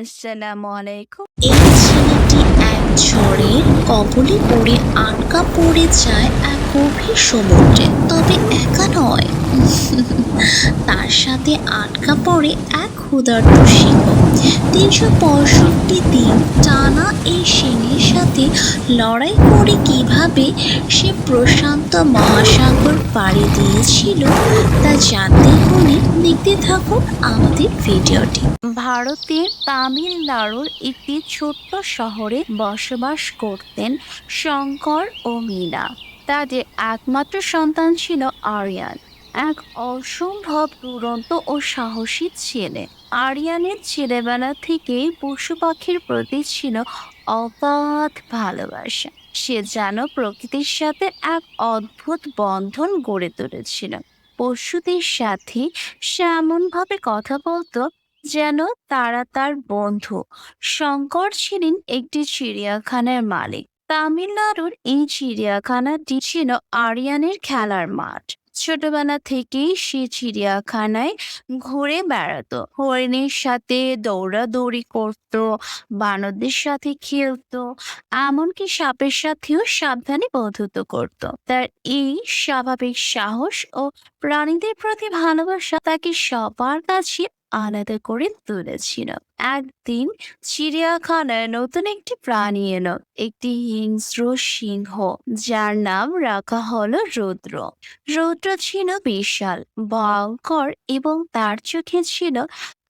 আসসালামু আলাইকুম। এই ছেলেটি এক ঝড়ের কবলে পড়ে আটকা পড়ে যায় এক গভীর সমুদ্রে, তবে একা নয়। তার সাথে আটকা পড়ে এক ক্ষুধার্ত সিংহ। তিনশো পঁয়ষট্টি দিন টানা এই সিংহের সাথে লড়াই করে কীভাবে সে প্রশান্ত মহাসাগর পাড়ি দিয়েছিল তা জানতে হলে দেখতে থাকুন আমাদের ভিডিওটি। ভারতের তামিলনাড়ুর একটি ছোট্ট শহরে বসবাস করতেন শঙ্কর ও মীনা। তাদের একমাত্র সন্তান ছিল আরিয়ান। এক অসম্ভব দুরন্ত ও সাহসী ছেলে। আরিয়ানের ছেলেবেলা থেকেই পশু পাখির প্রতি ছিল অগাধ ভালোবাসা। সে যেন প্রকৃতির সাথে এক অদ্ভুত বন্ধন গড়ে তুলেছিল। পশুদের সাথে সে এমনভাবে কথা বলতো যেন তারা তার বন্ধু। শঙ্কর ছিলেন একটি চিড়িয়াখানার মালিক। তামিলনাড়ুর এই চিড়িয়াখানাটি ছিল আরিয়ানের খেলার মাঠ। ছোটবেলা থেকেই সে চিড়িয়াখানায় ঘুরে বেড়াতো। হরিণের সাথে দৌড়াদৌড়ি করত, বানরদের সাথে খেলতো, এমনকি সাপের সাথেও সাবধানে বন্ধুত্ব করত। তার এই স্বাভাবিক সাহস ও প্রাণীদের প্রতি ভালোবাসা তাকে সবার কাছে আলাদা করে তুলেছিল। একদিন চিড়িয়াখানায় নতুন একটি প্রাণী এলো, একটি হিংস্র সিংহ, যার নাম রাখা হলো রুদ্র। রুদ্র ছিল বিশাল, ভয়ঙ্কর এবং তার চোখে ছিল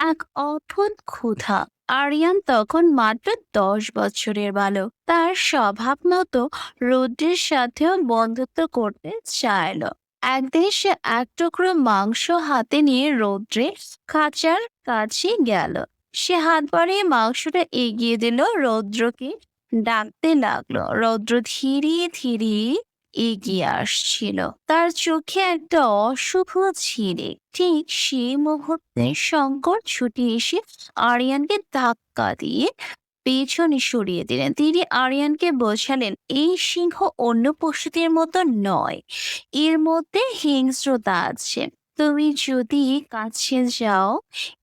এক অদ্ভুত ক্ষুধা। আরিয়ান তখন মাত্র দশ বছরের বালক। তার স্বভাব মতো রুদ্রের সাথেও বন্ধুত্ব করতে চাইলো। একদিন সে এক টুকরো মাংস হাতে নিয়ে রৌদ্রে খাঁচার কাছে গেল। সে হাত বাড়িয়ে মাংসটা এগিয়ে দিল রৌদ্রকে। ডাকতে লাগল। রৌদ্র ধীরে ধীরে এগিয়ে আসছিল। তার চোখে একটা অশুভ ছিঁড়ে। ঠিক সেই মুহূর্তে শঙ্কর ছুটে এসে আরিয়ানকে ধাক্কা দিয়ে পেছনে সরিয়ে দিলেন। তিনি আরিয়ানকে বোঝালেন, এই সিংহ অন্য পশুদের মতো নয়। এর মধ্যে হিংস্রতা আছে। তুমি যদি কাছে যাও,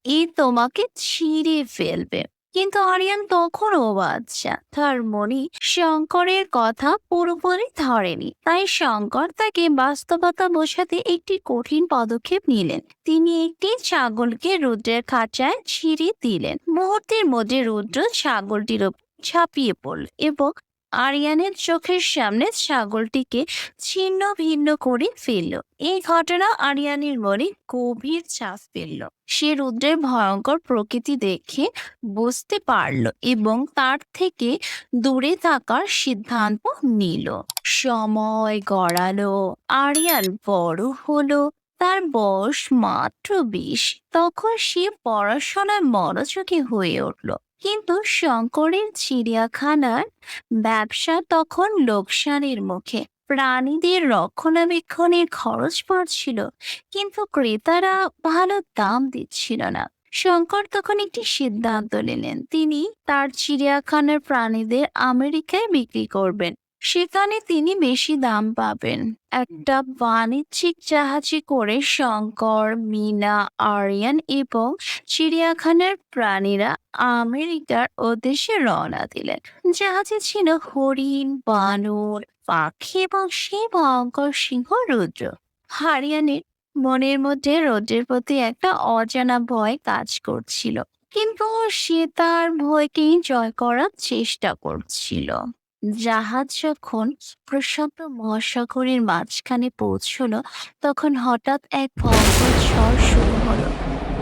এ তোমাকে ছিঁড়ে ফেলবে। কিন্তু আরিয়ান তখনও বাচ্চা তার মনে শঙ্করের কথা পুরোপুরি ধরেনি। তাই শঙ্কর তাকে বাস্তবতা বোঝাতে একটি কঠিন পদক্ষেপ নিলেন। তিনি একটি ছাগলকে রুদ্রের খাঁচায় ছিঁড়ে দিলেন। মুহূর্তের মধ্যে রুদ্র ছাগলটির ওপর ঝাঁপিয়ে পড়ল এবং আরিয়ানের চোখের সামনে ছাগলটিকে ছিন্ন ভিন্ন করে ফেলল। এই ঘটনা আরিয়ানের মনে গভীর চাপ ফেলল। সে রুদ্রের ভয়ঙ্কর প্রকৃতি দেখে বুঝতে পারল এবং তার থেকে দূরে থাকার সিদ্ধান্ত নিল। সময় গড়ালো, আরিয়ান বড় হলো। তার বয়স মাত্র বিশ। তখন সে পড়াশোনায় মনোযোগী হয়ে উঠল। কিন্তু শঙ্করের চিড়িয়াখানার ব্যবসা তখন লোকসানের মুখে। প্রাণীদের রক্ষণাবেক্ষণের খরচ পড়ছিল কিন্তু ক্রেতারা ভালো দাম দিচ্ছিল না। শঙ্কর তখন একটি সিদ্ধান্ত নিলেন, তিনি তার চিড়িয়াখানার প্রাণীদের আমেরিকায় বিক্রি করবেন। সেখানে তিনি বেশি দাম পাবেন। একটা বাণিজ্যিক জাহাজে করে শঙ্কর, মিনা, আরিয়ান এবং চিড়িয়াখানার প্রাণীরা আমেরিকার উদ্দেশ্যে রওনা দিলেন। জাহাজে ছিল হরিণ, বানর, পাখি এবং সেই ভয়ঙ্কর সিংহ রুদ্র। হারিয়ানের মনের মধ্যে রৌদ্রের প্রতি একটা অজানা ভয় কাজ করছিল, কিন্তু সে তার ভয়কেই জয় করার চেষ্টা করছিল। জাহাজ যখন প্রশান্ত মহাসাগরের মাঝখানে পৌঁছলো, তখন হঠাৎ এক ভয়ঙ্কর ঝড় শুরু হলো।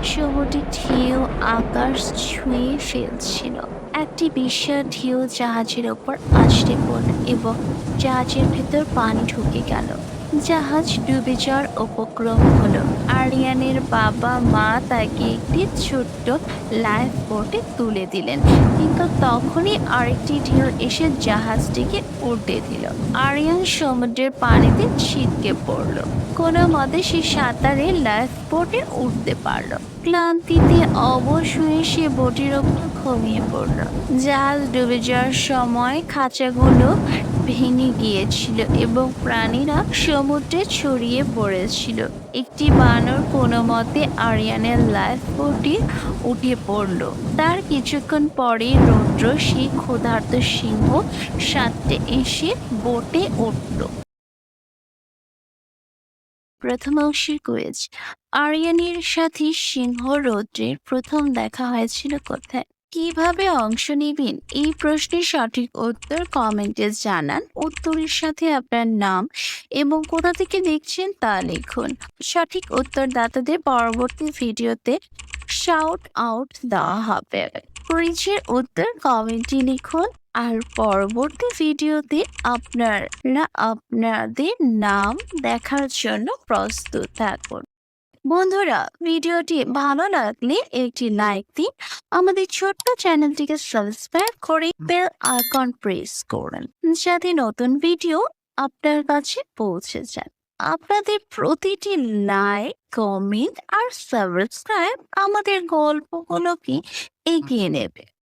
সমুদ্রের ঢেউ, আকাশ ছুঁয়ে ফেলছিল। একটি বিশাল ঢেউ জাহাজের ওপর আছড়ে পড়ল এবং জাহাজের ভেতর পানি ঢুকে গেল। জাহাজ ডুবে যাওয়ার উপক্রম হলো। আরিয়ানের বাবা মা তাকে একটি ছোট্ট লাইফ বোটে তুলে দিলেন। কিন্তু তখনই আরেকটি ঢেউ এসে জাহাজটিকে উল্টে দিল। আরিয়ান সমুদ্রের পানিতে ছিটকে পড়ল। কোনো মতে সে সাঁতারে লাইফ বোটে উঠতে পারল। ক্লান্তিতে অবশ হয়ে সে বোটের ওপর ঘুমিয়ে পড়ল। জাহাজ ডুবে যাওয়ার সময় খাঁচাগুলো ভেঙে গিয়েছিল এবং প্রাণীরা সমুদ্রে ছড়িয়ে পড়েছিল। একটি বানর কোনো মতে আরিয়ানের লাইফ বোটে উঠে পড়ল। তার কিছুক্ষণ পরেই রৌদ্র সেই ক্ষুধার্ত সিংহ সাথে এসে বোটে উঠল। প্রথম অংশের কুইজ। আরিয়ানের সাথে সিংহ রৌদ্রের প্রথম দেখা হয়েছিল কোথায়? কীভাবে অংশ নেবেন? এই প্রশ্নের সঠিক উত্তর কমেন্টে জানান। উত্তরের সাথে আপনার নাম এবং কোথা থেকে দেখছেন তা লিখুন। সঠিক উত্তরদাতাদের পরবর্তী ভিডিওতে শাউট আউট দেওয়া হবে। কুইজের উত্তর কমেন্টে লিখুন। আর পরবর্তী ভিডিওতে আপনারা আপনাদের নাম দেখার জন্য প্রস্তুত থাকুন। বন্ধুরা, ভিডিওটি ভালো লাগলে একটি লাইক দিন। আমাদের ছোট্ট চ্যানেলটিকে সাবস্ক্রাইব করে বেল আইকন প্রেস করুন, যাতে নতুন ভিডিও আপনার কাছে পৌঁছে যায়। আপনাদের প্রতিটি লাইক কমেন্ট আর সাবস্ক্রাইব আমাদের গল্পগুলোকে এগিয়ে নেবে।